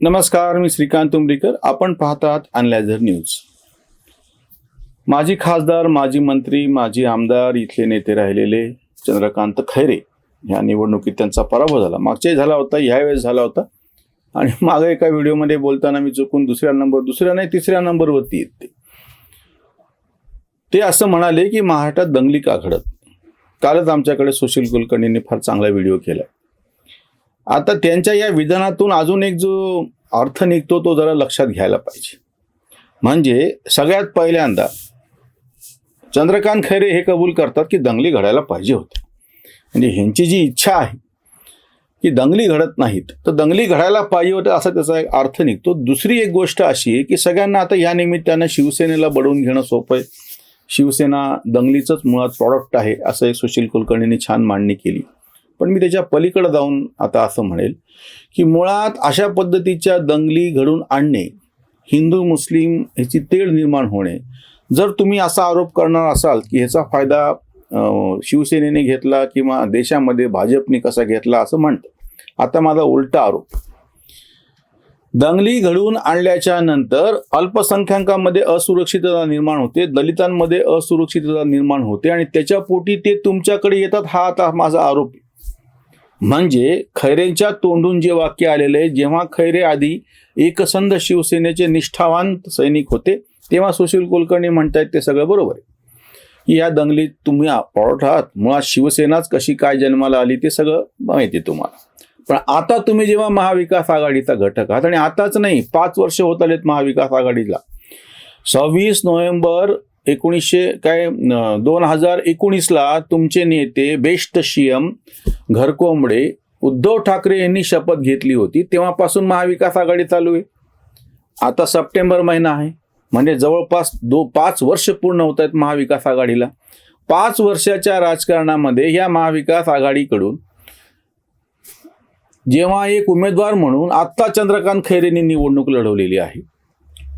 नमस्कार मी श्रीकांत उमरीकर. आपण पाहतात आहात अनलायझर न्यूज. माजी खासदार माजी मंत्री माजी आमदार इथले नेते राहिलेले चंद्रकांत खैरे ह्या निवडणुकीत त्यांचा पराभव झाला. मागच्याही झाला होता ह्यावेळेस झाला होता. आणि मागे एका व्हिडिओमध्ये बोलताना मी चुकून दुसऱ्या नंबर दुसऱ्या नाही तिसऱ्या नंबरवरती येते. ते असं म्हणाले की महाराष्ट्रात दंगली का घडत? कालच आमच्याकडे सुशील कुलकर्णींनी फार चांगला व्हिडिओ केला आता त्यांच्या या विधानातून अजून एक जो अर्थ निघतो तो जरा लक्षात घ्यायला पाहिजे. म्हणजे सगळ्यात पहिल्यांदा चंद्रकांत खैरे हे कबूल करतात की दंगली घडायला पाहिजे होते म्हणजे ह्यांची जी इच्छा आहे की दंगली घडत नाहीत तर दंगली घडायला पाहिजे होतं असा त्याचा एक अर्थ निघतो. दुसरी एक गोष्ट अशी आहे की सगळ्यांना आता या निमित्तानं शिवसेनेला बडवून घेणं सोपं आहे. शिवसेना दंगलीचंच मुळात प्रॉडक्ट आहे असं एक सुशील कुलकर्णींनी छान मांडणी केली. पण मी त्याच्या पलीकडे जाऊन आता असं म्हणेल की मुळात अशा पद्धतीच्या दंगली घडून आणणे हिंदू मुस्लिम ह्याची तेढ निर्माण होणे जर तुम्ही असा आरोप करणार असाल की ह्याचा फायदा शिवसेनेने घेतला किंवा देशामध्ये भाजपने कसा घेतला असं म्हणतं आता माझा उलटा आरोप दंगली घडवून आणल्याच्या नंतर अल्पसंख्याकांमध्ये असुरक्षितता निर्माण होते दलितांमध्ये असुरक्षितता निर्माण होते आणि त्याच्या पोटी ते तुमच्याकडे येतात हा आता माझा आरोप आहे. म्हणजे खैरेंच्या तोंडून जे वाक्य आलेले आहे जेव्हा खैरे आधी एकसंध शिवसेनेचे निष्ठावान सैनिक होते तेव्हा सुशील कुलकर्णी म्हणतायत ते सगळं बरोबर आहे. की या दंगलीत तुम्ही पॉट आहात मुळात शिवसेनाच कशी काय जन्माला आली ते सगळं माहिती आहे तुम्हाला. पण आता तुम्ही जेव्हा महाविकास आघाडीचा घटक आहात आणि आताच नाही पाच वर्ष होत आलेत महाविकास आघाडीला. सव्वीस नोव्हेंबर एकोणीसशे काय दोन हजार एकोणीसला तुमचे नेते बेस्ट शियम घरकोंबडे उद्धव ठाकरे यांनी शपथ घेतली होती. तेव्हापासून महाविकास आघाडी चालू आहे. आता सप्टेंबर महिना आहे. म्हणजे जवळपास दो पाच वर्ष पूर्ण होत आहेत महाविकास आघाडीला. पाच वर्षाच्या राजकारणामध्ये या महाविकास आघाडीकडून जेव्हा एक उमेदवार म्हणून आत्ता चंद्रकांत खैरेंनी निवडणूक लढवलेली आहे.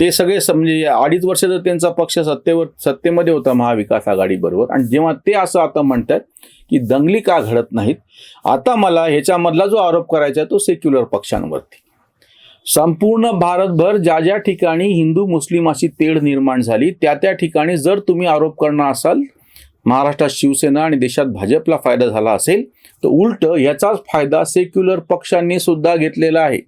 ते सगळे म्हणजे अडीच वर्ष जर त्यांचा पक्ष सत्तेवर सत्तेमध्ये होता महाविकास आघाडीबरोबर आणि जेव्हा ते असं आता म्हणतात की दंगली का घडत नाहीत आता मला ह्याच्यामधला जो आरोप करायचा आहे तो सेक्युलर पक्षांवरती. संपूर्ण भारतभर ज्या ज्या ठिकाणी हिंदू मुस्लिम अशी तेढ निर्माण झाली त्या त्या ठिकाणी जर तुम्ही आरोप करणार असाल महाराष्ट्रात शिवसेना आणि देशात भाजपला फायदा झाला असेल तर उलट याचाच फायदा सेक्युलर पक्षांनी सुद्धा घेतलेला आहे.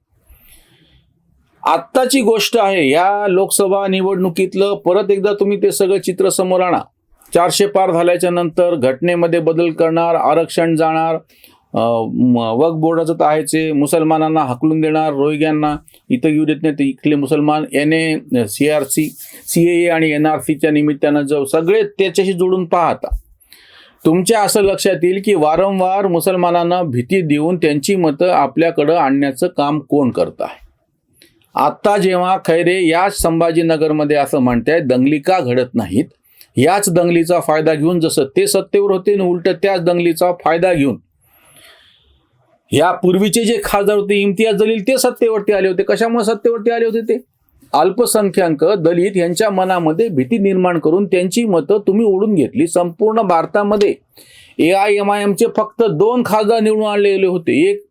आत्ताची गोष्ट आहे या लोकसभा निवडणुकीतलं परत एकदा तुम्ही ते सगळं चित्र समोर आणा. चारशे पार झाल्याच्यानंतर घटनेमध्ये बदल करणार आरक्षण जाणार अं, वक्फ बोर्डाचं तर मुसलमानांना हकलून देणार रोहिग्यांना. इथं येऊ देत नाही इथले मुसलमान N A C R C C A आणि एन आर सीच्या निमित्तानं जो सगळे त्याच्याशी जोडून पाहता. तुमच्या असं लक्षात येईल की वारंवार मुसलमानांना भीती देऊन त्यांची मतं आपल्याकडं आणण्याचं काम कोण करत आहे? आत्ता जेव्हा खैरे याच संभाजीनगरमध्ये असं म्हणताय दंगली का घडत नाहीत? याच दंगलीचा फायदा घेऊन जसं ते सत्तेवर होते आणि उलट त्याच दंगलीचा फायदा घेऊन. या पूर्वीचे जे खासदार होते इम्तियाज जलील ते सत्तेवरती आले होते. कशामुळे सत्तेवरती आले होते ते? अल्पसंख्याक दलित यांच्या मनामध्ये भीती निर्माण करून त्यांची मतं तुम्ही ओढून घेतली संपूर्ण भारतामध्ये. ए आय एम आय एमचे फक्त दोन खासदार निवडून आणलेले होते. एक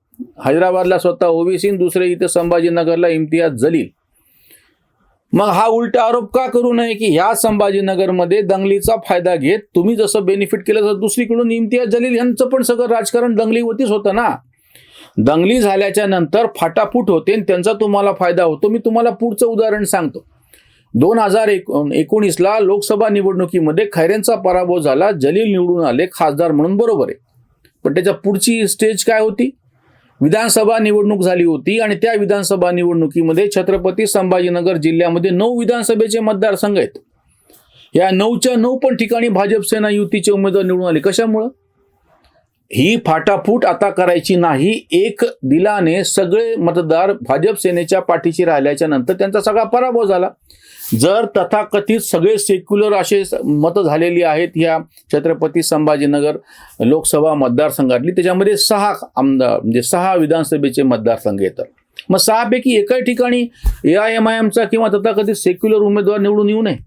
हैदराबादला स्वतः ओबीसी दुसरे इथे संभाजीनगरला इम्तियाज जलील. मग हा उलटा आरोप का करू नये की ह्या संभाजीनगरमध्ये दंगलीचा फायदा घेत तुम्ही जसं बेनिफिट केलं तर दुसरीकडून इम्तियाज जलील यांचं पण सगळं राजकारण दंगलीवरतीच होतं ना. दंगली झाल्याच्यानंतर फाटाफूट होते आणि त्यांचा तुम्हाला फायदा होतो. मी तुम्हाला पुढचं उदाहरण सांगतो. दोन हजार एक एकोणीसला लोकसभा निवडणुकीमध्ये खैरेंचा पराभव झाला. जलील निवडून आले खासदार म्हणून बरोबर आहे. पण त्याच्या पुढची स्टेज काय होती? विधानसभा निवडणूक झाली होती आणि त्या विधानसभा निवडणुकीमध्ये छत्रपती संभाजीनगर जिल्ह्यामध्ये नऊ विधानसभेचे मतदारसंघ आहेत. या नऊच्या नऊ पण ठिकाणी भाजप सेना युतीचे उमेदवार निवडून आले. कशामुळं? ही फाटाफूट आता करायची नाही. एक दिलाने सगळे मतदार भाजप सेनेच्या पाठीशी राहिल्याच्या नंतर त्यांचा सगळा पराभव झाला. जर तथाकथित सगळे सेक्युलर असे मतं झालेली आहेत ह्या छत्रपती संभाजीनगर लोकसभा मतदारसंघातली त्याच्यामध्ये सहा आमदार म्हणजे सहा विधानसभेचे मतदारसंघ येतात. मग सहापैकी एकाही ठिकाणी ए आय एम आय एमचा किंवा तथाकथित सेक्युलर उमेदवार निवडून येऊ नये.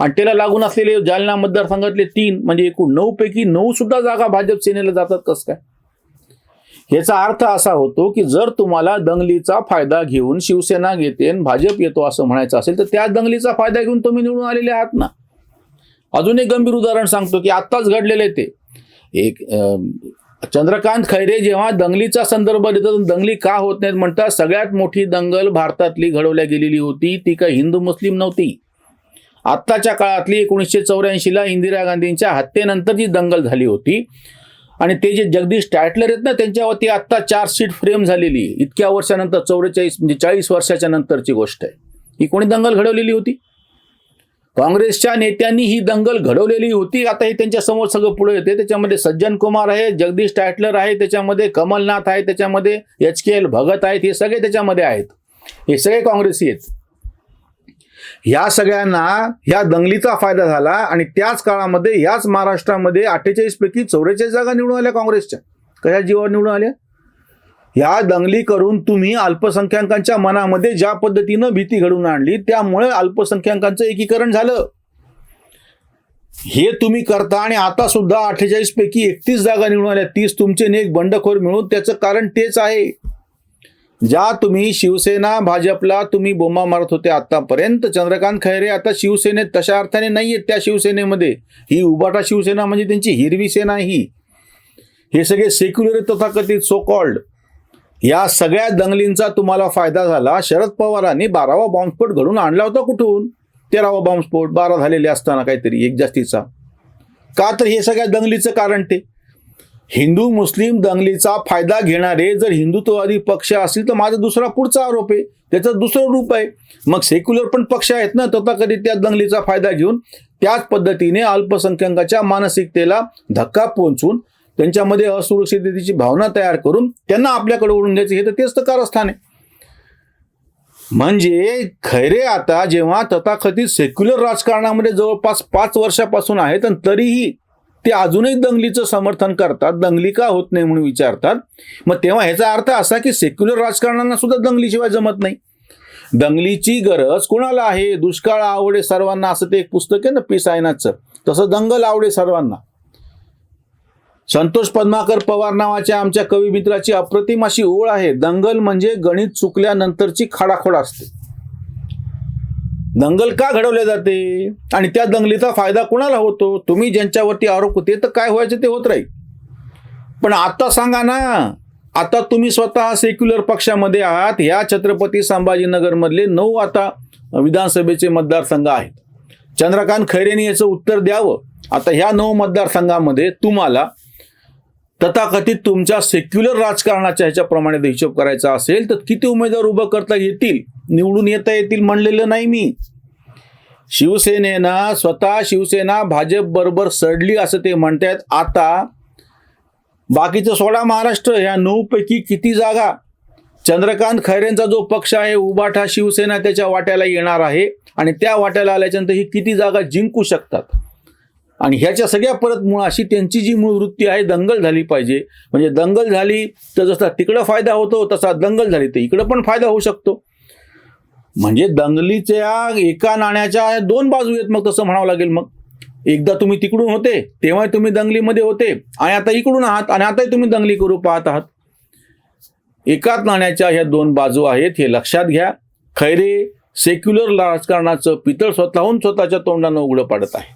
आणि त्याला लागून असलेले जालना मतदारसंघातले तीन म्हणजे एकूण नऊ पैकी नऊ सुद्धा जागा भाजप सेनेला जातात कसं काय? याचा अर्थ असा होतो की जर तुम्हाला दंगलीचा फायदा घेऊन शिवसेना घेते आणि भाजप येतो असं म्हणायचं असेल तर त्या दंगलीचा फायदा घेऊन तुम्ही निवडून आलेले आहात ना. अजून एक गंभीर उदाहरण सांगतो की आत्ताच घडलेले ते. एक चंद्रकांत खैरे जेव्हा दंगलीचा संदर्भ देतात दंगली का होत नाहीत म्हणतात सगळ्यात मोठी दंगल भारतातली घडवल्या गेलेली होती ती काही हिंदू मुस्लिम नव्हती. आत्ताच्या काळातली एकोणीसशे चौऱ्याऐंशीला इंदिरा गांधींच्या हत्येनंतर जी दंगल झाली होती आणि ते जे जगदीश टायटलर आहेत ना त्यांच्यावरती आत्ता चार्जशीट फ्रेम झालेली इतक्या वर्षानंतर चौवेचाळीस म्हणजे चाळीस वर्षाच्या नंतरची गोष्ट आहे. ही कोणी दंगल घडवलेली होती? काँग्रेसच्या नेत्यांनी ही दंगल घडवलेली होती. आता हे त्यांच्यासमोर सगळं पुढे येते त्याच्यामध्ये सज्जन कुमार आहे जगदीश टायटलर आहे त्याच्यामध्ये कमलनाथ आहे त्याच्यामध्ये एच के एल भगत आहेत हे सगळे त्याच्यामध्ये आहेत. हे सगळे काँग्रेसी आहेत. या सगळ्यांना ह्या दंगलीचा फायदा झाला आणि त्याच काळामध्ये ह्याच महाराष्ट्रामध्ये अठ्ठेचाळीस पैकी चौवेचाळीस जागा निवडून आल्या काँग्रेसच्या. कशा जीवावर निवडून आल्या? ह्या दंगली करून तुम्ही अल्पसंख्याकांच्या मनामध्ये ज्या पद्धतीनं भीती घडवून आणली त्यामुळे अल्पसंख्याकांचं एकीकरण झालं. हे तुम्ही करता आणि आता सुद्धा अठ्ठेचाळीस पैकी एकतीस जागा निवडून आल्या. तीस तुमचे नेक बंडखोर मिळून त्याचं कारण तेच आहे. ज्या तुम्ही शिवसेना भाजपला तुम्ही बोंबा मारत होते आतापर्यंत चंद्रकांत खैरे आता शिवसेनेत तशा अर्थाने नाही आहेत त्या शिवसेनेमध्ये. ही उबाटा शिवसेना म्हणजे त्यांची हिरवी सेना ही. हे सगळे सेक्युलर तथाकथित सो कॉल्ड या सगळ्या दंगलींचा तुम्हाला फायदा झाला. शरद पवारांनी बारावा बॉम्बस्फोट घडून आणला होता कुठून? तेरावा बॉम्बस्फोट बारा झालेले असताना काहीतरी एक जास्तीचा. का तर हे सगळ्या दंगलीचं कारण ते? हिंदू मुस्लिम दंगलीचा फायदा घेणारे जर हिंदुत्ववादी पक्ष असतील तर माझा दुसरा पुढचा आरोप आहे. त्याचं दुसरं रूप आहे. मग सेक्युलर पण पक्ष आहेत ना तथाकथित त्या दंगलीचा फायदा घेऊन त्याच पद्धतीने अल्पसंख्याकाच्या मानसिकतेला धक्का पोहोचून त्यांच्यामध्ये असुरक्षिततेची भावना तयार करून त्यांना आपल्याकडे ओढून घ्यायचं. हे तर तेच तर कारस्थान आहे. म्हणजे खैरे आता जेव्हा तथाकथित सेक्युलर राजकारणामध्ये जवळपास पाच वर्षापासून आहेत आणि तरीही ते अजूनही दंगलीचं समर्थन करतात दंगली का होत नाही म्हणून विचारतात. मग तेव्हा ह्याचा अर्थ असा की सेक्युलर राजकारणांना सुद्धा दंगलीशिवाय जमत नाही. दंगलीची गरज कोणाला आहे? दुष्काळ आवडे सर्वांना असं ते एक पुस्तक आहे ना पी. सायनाथचं. तसं दंगल आवडे सर्वांना. संतोष पद्माकर पवार नावाच्या आमच्या कवी मित्राची अप्रतिम अशी ओळ आहे. दंगल म्हणजे गणित चुकल्यानंतरची खाडाखोड असते. दंगल का घडवले जाते? आणि त्या दंगलीचा फायदा कुणाला होतो? तुम्ही ज्यांच्यावरती आरोप होते तर काय व्हायचं ते होत राहील. पण आता सांगा ना आता तुम्ही स्वतः सेक्युलर पक्षामध्ये आहात ह्या छत्रपती संभाजीनगरमधले नऊ आता विधानसभेचे मतदारसंघ आहेत. चंद्रकांत खैरेने याचं उत्तर द्यावं. आता ह्या नऊ मतदारसंघामध्ये तुम्हाला तथाकथित तुमच्या सेक्युलर राजकारणाच्या ह्याच्याप्रमाणे हिशोब करायचा असेल तर किती उमेदवार उभं करता येतील? निवडून येता येतील म्हणलेलं नाही मी. शिवसेनेनं स्वतः शिवसेना भाजप बरोबर सडली असं ते म्हणतायत. आता बाकीचं सोळा महाराष्ट्र ह्या नऊ पैकी किती जागा? चंद्रकांत खैरेंचा जो पक्ष आहे उबाठा शिवसेना त्याच्या वाट्याला येणार आहे. आणि त्या वाट्याला आल्याच्यानंतर ही किती जागा जिंकू शकतात? आणि ह्याच्या सगळ्या परत मुळाशी त्यांची जी मूळ वृत्ती आहे दंगल झाली पाहिजे. म्हणजे दंगल झाली तर जसा तिकडं फायदा होतो तसा दंगल झाली तर इकडं पण फायदा होऊ शकतो. म्हणजे दंगलीच्या एका नाण्याच्या दोन बाजू आहेत मग तसं म्हणावं लागेल मग. एकदा तुम्ही तिकडून होते तेव्हा तुम्ही दंगलीमध्ये होते आणि आता इकडून आहात आणि आताही तुम्ही दंगली करू पाहत आहात. एकाच नाण्याच्या ह्या दोन बाजू आहेत हे लक्षात घ्या. खैरे सेक्युलर राजकारणाचं पितळ स्वतःहून स्वतःच्या तोंडानं उघडं पाडत आहे.